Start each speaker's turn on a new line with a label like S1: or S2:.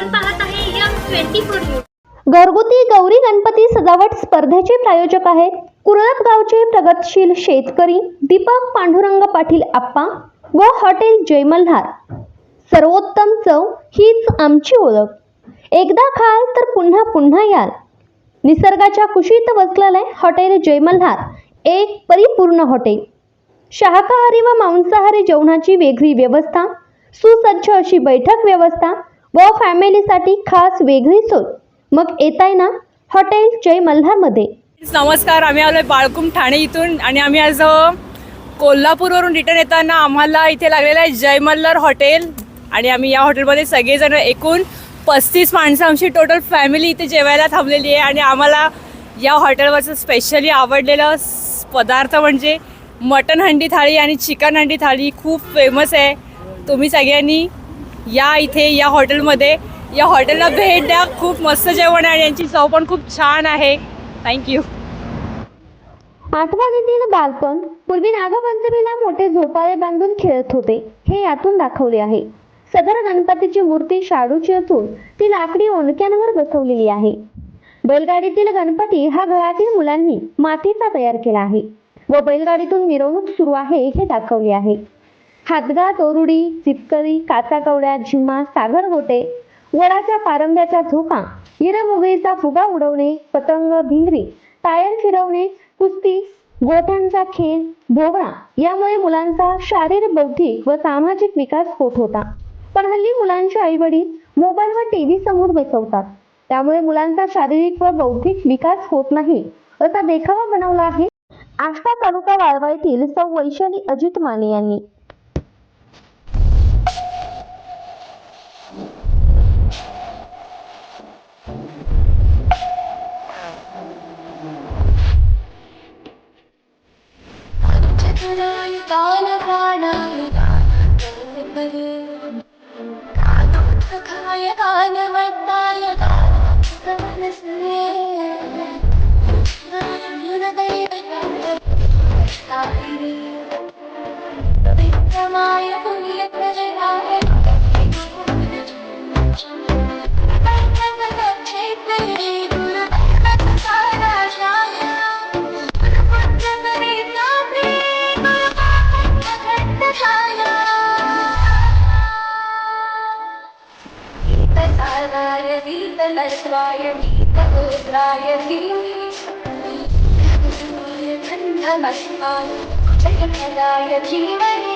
S1: आपण पाहत आहे यम ट्वेंटी फोर
S2: घरगुती गौरी गणपती सजावट स्पर्धेचे प्रायोजक आहेत कुरळप गावचे प्रगतशील शेतकरी दीपक पांडुरंग पाटील आप्पा व हॉटेल जयमल्हार. सर्वोत्तम चव हीच आमची ओळख. एकदा खाल तर पुन्हा पुन्हा याल. निसर्गाच्या कुशीत वसलेले हॉटेल जयमल्हार एक परिपूर्ण हॉटेल. शाकाहारी व मांसाहारी जेवणाची वेगळी व्यवस्था सुसज्ज अशी बैठक व्यवस्था व फॅमिलीसाठी खास वेगळी सोय. मग येताय ना हॉटेल जय मल्हारमध्ये.
S3: नमस्कार आम्ही आलोय बाळकुम ठाणे इथून आणि आम्ही आज कोल्हापूरवरून रिटर्न येताना आम्हाला इथे लागलेलं आहे जय मल्हार हॉटेल. आणि आम्ही या हॉटेलमध्ये सगळेजण एकूण पस्तीस माणसं आमची टोटल फॅमिली इथे जेवायला थांबलेली आहे. आणि आम्हाला या हॉटेलवरचं स्पेशली आवडलेलं पदार्थ म्हणजे मटन हंडी थाळी आणि चिकन हंडी थाळी खूप फेमस आहे. तुम्ही सगळ्यांनी या इथे या हॉटेलमध्ये. या हॉटेलला भेट द्या. खूप मस्त जेवण आहे. यांची चव पण खूप छान आहे. थँक्यू
S2: आठवणीतील बालपण पूर्वी नागपंचमीला मोठे झोपाळे बांधून खेळत होते. हे यातून दाखवले आहे. सदर गणपतीची मूर्ती शाडूची असून ती लाकडी ओंडक्यांवर बसवलेली आहे. बैलगाडीतील गणपती हा घरातील मुलांनी मातीचा तयार केला आहे. व बैलगाडीतून मिरवणूक सुरू आहे हे दाखवले आहे. हातगा दोरुडी चिपकरी काचा कवड्या झिम्मा सागर गोटे वडाच्या पारंब्याच्या झोका हिरमुगईचा फुगा उडवणे पतंग भिंगरी टायर फिरवणे कुस्ती गोठ्यांचा खेळ भोगळा यामुळे मुलांचा शारीरिक बौद्धिक व सामाजिक विकास होत होता. पण हल्ली मुलांचे आई वडील मोबाईल व टीव्ही समोर बसवतात. त्यामुळे मुलांचा शारीरिक व बौद्धिक विकास होत नाही असा देखावा बनवला आहे आष्टा तालुका वाळवा सौ वैशाली अजित माने यांनी.
S4: Take me य रायतिथमस्मान् धीमहि